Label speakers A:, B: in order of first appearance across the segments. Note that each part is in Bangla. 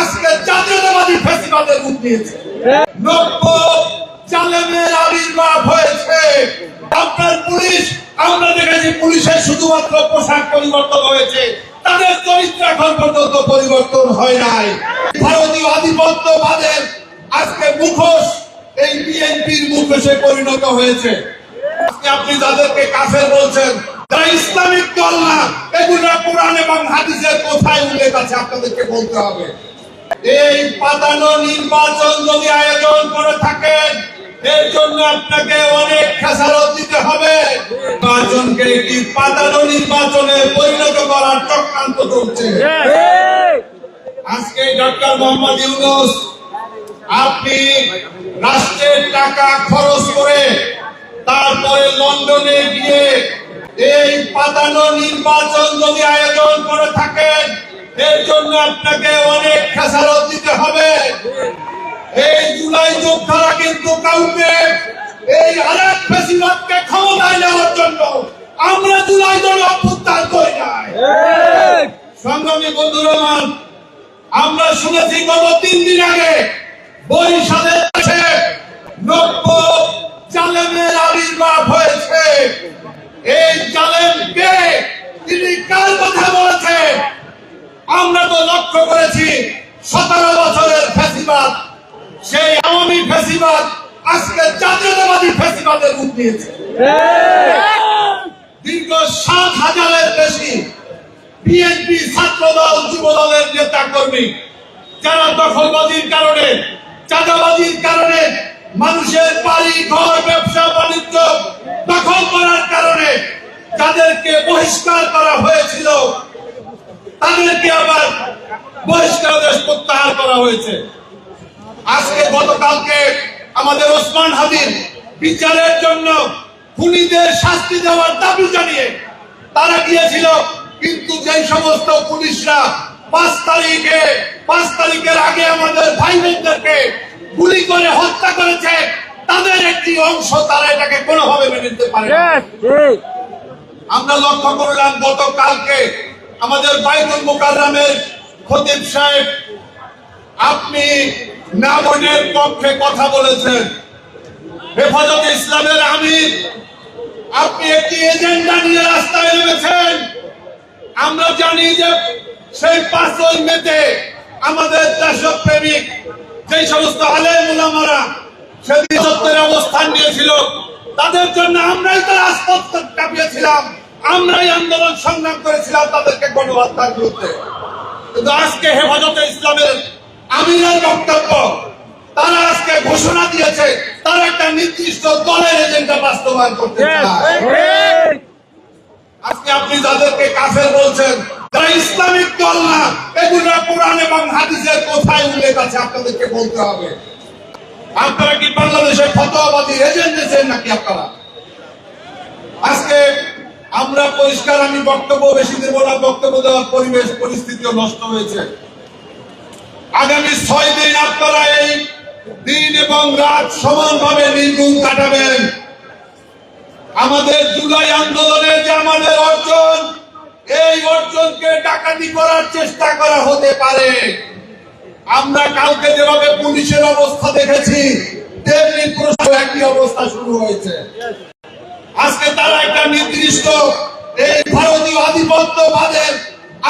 A: আজকে জাতীয়তাবাদী ফেসিবাদের রূপ নিয়েছে নব্য জালেমের আবির্ভাব হয়েছে। আপনার পুলিশ, আমরা দেখেছি পুলিশের শুধুমাত্র পোশাক পরিবর্তন হয়েছে। তাদের চরিত্র এখন পর্যন্ত পরিবর্তন হয় নাই। ভারতীয় আধিপত্যবাদের আজকে মুখোশ, এই বিএনপির মুখোশে পরিণত হয়েছে। আপনি যাদেরকে কাফের বলছেন তারা ইসলামিক দল না, এগুলো কোরআন এবং হাদিসের কোথায় উল্লেখ আছে, আপনাদেরকে বলতে হবে। এই পাতানো নির্বাচন যদি আয়োজন করে থাকেন, এর জন্য আপনাকে অনেক খেসারত দিতে হবে। নির্বাচনকে একটি পাতানো নির্বাচনে পরিণত করার চক্রান্ত চলছে। আজকে ডক্টর মোহাম্মদ ইউনুস, আপনি রাষ্ট্রের টাকা খরচ করে তারপরে লন্ডনে গিয়ে এই পাতানো নির্বাচন যদি আয়োজন করে থাকেন এর জন্য আপনাকে অনেক খেসারত দিতে হবে। এই জুলাই যোদ্ধারা কিন্তু কাউকে এই আরেক বেশিরভাগকে ক্ষমতায় নেওয়ার জন্য আমরা জুলাই দল অভ্যুত্থান করি নাই। সংগ্রামী বন্ধুরা আমার, আমরা শুনেছি গত তিন দিন আগে বরিশালে আছে নব্য জালেমের আবির্ভাব হয়েছে এই জালেমকে তিনি কার কথা বলেছেন আমরা লক্ষ্য করেছি, সতেরো বছরের ফেসিবাদ। সেই আওয়ামী ফেসিবাদ আজকে জাতীয়তাবাদী ফেসিবাদের রূপ নিয়েছে। দীর্ঘ সাত হাজারের বেশি বিএনপি ছাত্র দল নেতা কর্মী যারা দখলবাজির কারণে, চাঁদাবাজির কারণে মানুষের বাড়ি, ঘর, ব্যবসা, বাণিজ্য দখল করার কারণে যাদেরকে বহিষ্কার করা হয়েছিল। তাদেরকে আবার বহিষ্কার দেশ প্রত্যাহার করা হয়েছে। আজকে গতকালকে আমাদের ওসমান হাদির বিচারের জন্য খুনিদের শাস্তি দেওয়ার দাবি জানিয়ে তারা গিয়েছিল কিন্তু যেই সমস্ত পুলিশরা পাঁচ তারিখে পাঁচ তারিখের আগে আমাদের ভাই বোনদেরকে গুলি করে হত্যা করেছে তাদের একটি অংশ তারা এটাকে কোনোভাবে মেনে নিতে পারে আমরা লক্ষ্য করলাম গতকালকে আমাদের বাইতুল মোকাররামের খতিব সাহেব, আপনি নামনের পক্ষে কথা বলেছেন। হেফাজত ইসলামের আমির, আপনি একটি এজেন্ডা নিয়ে রাস্তায় নেমেছেন। আমরা জানি যে সেই পাঁচই মেতে আমাদের দেশক প্রেমিক যে সমস্ত আলেম উলামারা সেদিন সত্যের অবস্থান নিয়েছিল, তাদের জন্য আমরাই তো রাজপথ কাঁপিয়েছিলাম। আমরাই আন্দোলন সংগ্রাম করেছিলাম তাদেরকে গণহত্যার বিরুদ্ধে। কিন্তু আজকে হেফাজতে ইসলামের আমিরের বক্তব্য তারা আজকে ঘোষণা দিয়েছে তারা একটা নির্দিষ্ট দলের এজেন্ডা বাস্তবায়ন করতে আজকে আপনি যাদেরকে কাফের বলছেন তারা ইসলামিক দল না এগুলো কোরআন এবং হাদিসের কোথায় উল্লেখ আছে আপনাদেরকে বলতে হবে। আপনারা কি বাংলাদেশের ফতোয়াবাদী এজেন্ট নাকি আপনারা? আজকে আমরা পরিষ্কার, আমি বক্তব্য বেশি দেব না, বক্তব্য দেওয়ার পরিবেশ, পরিস্থিতিও নষ্ট হয়েছে। আগামী ছয় দিন আপনারা এই দিন এবং রাত সমানভাবে নির্গুণ কাটাবেন। আমাদের জুলাই আন্দোলনে যে আমাদের অর্জন, এই অর্জনকে ডাকাতি করার চেষ্টা করা হতে পারে। আমরা কালকে যেভাবে পুলিশের অবস্থা দেখেছি, তেমনি প্রশাসন একই অবস্থা শুরু হয়েছে। আজকে তারা একটা নির্দিষ্ট এই ভারতীয় আধিপত্যবাদের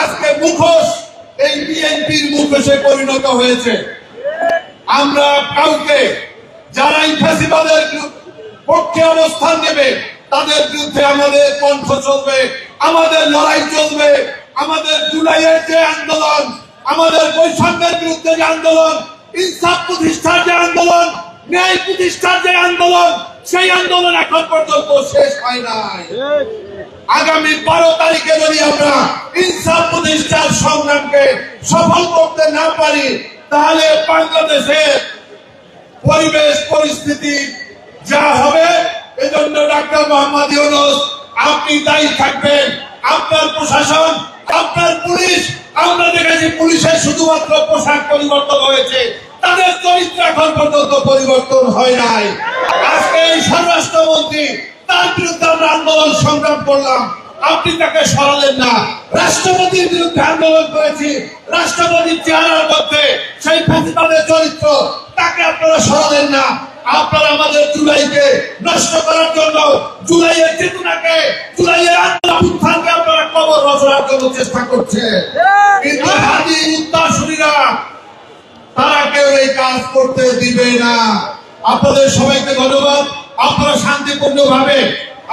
A: আজকে মুখোশ এই বিএনপির মুখোশে পরিণত হয়েছে। আমরা কাউকে যারা ফ্যাসিবাদের পক্ষে অবস্থান নেবে, তাদের বিরুদ্ধে আমাদের কণ্ঠ চলবে, আমাদের লড়াই চলবে, আমাদের জুলাইয়ের যে আন্দোলন, আমাদের বৈষম্যের বিরুদ্ধে যে আন্দোলন, ইনসাফ প্রতিষ্ঠার যে আন্দোলন, ন্যায় প্রতিষ্ঠার যে আন্দোলন সেই আন্দোলন এখন পর্যন্ত শেষ হয় নাই। আগামী বারো তারিখে যদি আমরা ইনসাফ প্রতিষ্ঠার সংগ্রামকে সফল করতে না পারি, তাহলে বাংলাদেশের পরিবেশ, পরিস্থিতি যা হবে, এজন্য ডাক্তার মোহাম্মদ ইউনুস, আপনি দায়ী থাকবেন। আপনার প্রশাসন, আপনার পুলিশ, আমরা দেখেছি পুলিশের শুধুমাত্র পোশাক পরিবর্তন হয়েছে। তাদের চরিত্র এখন পর্যন্ত পরিবর্তন হয় নাই। স্বরাষ্ট্রমন্ত্রী, তার বিরুদ্ধে আমরা আন্দোলন সংগ্রাম করলাম। আপনি তাকে সরালেন না। রাষ্ট্রপতির বিরুদ্ধে আন্দোলন করেছি। রাষ্ট্রপতির চেহারার মধ্যে সেই ফেসিবাদের চরিত্র, তাকে আপনারা সরালেন না। আপনারা আমাদের জুলাইকে নষ্ট করার জন্য জুলাইয়ের চেতনাকে, জুলাইয়ের উত্থানকে আপনারা কবর রচনার জন্য চেষ্টা করছে কিন্তু হাজি উত্তাসুরীরা তারা কেউ এই কাজ করতে দিবে না। আপনাদের সবাইকে ধন্যবাদ। আপনারা শান্তিপূর্ণ ভাবে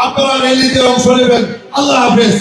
A: আপনারা র্যালিতে অংশ নেবেন। আল্লাহ হাফেজ।